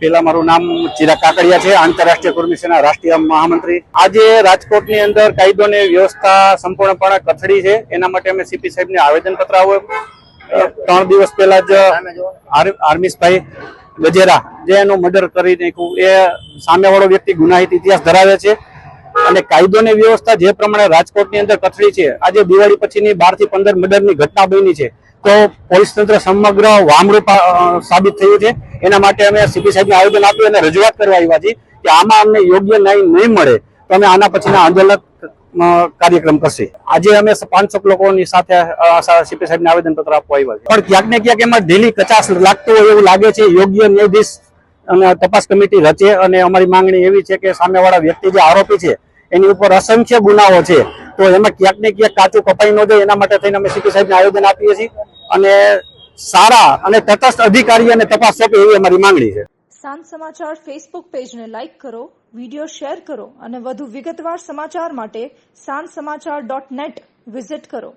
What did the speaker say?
પેલા મારું નામ ચિરાગ કાકડિયા છે, આંતરરાષ્ટ્રીય કુર્મી સેના રાષ્ટ્રીય મહામંત્રી. આજે રાજકોટની અંદર કાયદો ને વ્યવસ્થા સંપૂર્ણપણે કથળી છે. એના માટે અમે સીપી સાહેબને આવેદન પત્ર આવ્યો ત્રણ દિવસ પહેલા જ આર્મીસભાઈ ગજેરા, જે એનું મર્ડર કરી નાખ્યું, એ સામેવાળો વ્યક્તિ ગુનાહિત ઇતિહાસ ધરાવે છે. અને કાયદો અને વ્યવસ્થા જે પ્રમાણે રાજકોટની અંદર કથળી છે, આજે દિવાળી પછીની બારથી પંદર મર્ડરની ઘટના બની છે. તો પોલીસ તંત્ર સમગ્ર વામરૂપ સાબિત થયું છે. એના માટે અમે સીપી સાહેબને આવેદન આપ્યું અને રજૂઆત કરવા આવ્યા છીએ કે આમાં અમને યોગ્ય ન્યાય નહીં મળે તો અમે આના પછીના આંદોલન કાર્યક્રમ કરશે. આજે અમે પાંચસો લોકોની સાથે સીપી સાહેબને આવેદન પત્ર આપવા આવ્યા પણ ક્યાંક ને ક્યાંક એમાં ઢીલી કચાશ લાગતું હોય એવું લાગે છે. યોગ્ય ન્યાયાધીશ અને તપાસ કમિટી રચે અને અમારી માંગણી એવી છે કે સામેવાળા વ્યક્તિ જે આરોપી છે, એની ઉપર અસંખ્ય ગુનાઓ છે. તો એમાં ક્યાંક ને ક્યાંક કાચું કપાઈ ન જાય એના માટે થઈને અમે સીપી સાહેબને આવેદન આપીએ છીએ. અને સારા અને તટસ્થ અધિકારી અને તપાસ સોંપે એવી અમારી માંગણી છે. સાંજ સમાચાર ફેસબુક પેજને લાઇક કરો વીડિયો શેર કરો અને વધુ વિગતવાર સમાચાર માટે સાંજ સમાચાર ડોટ નેટ વિઝિટ કરો.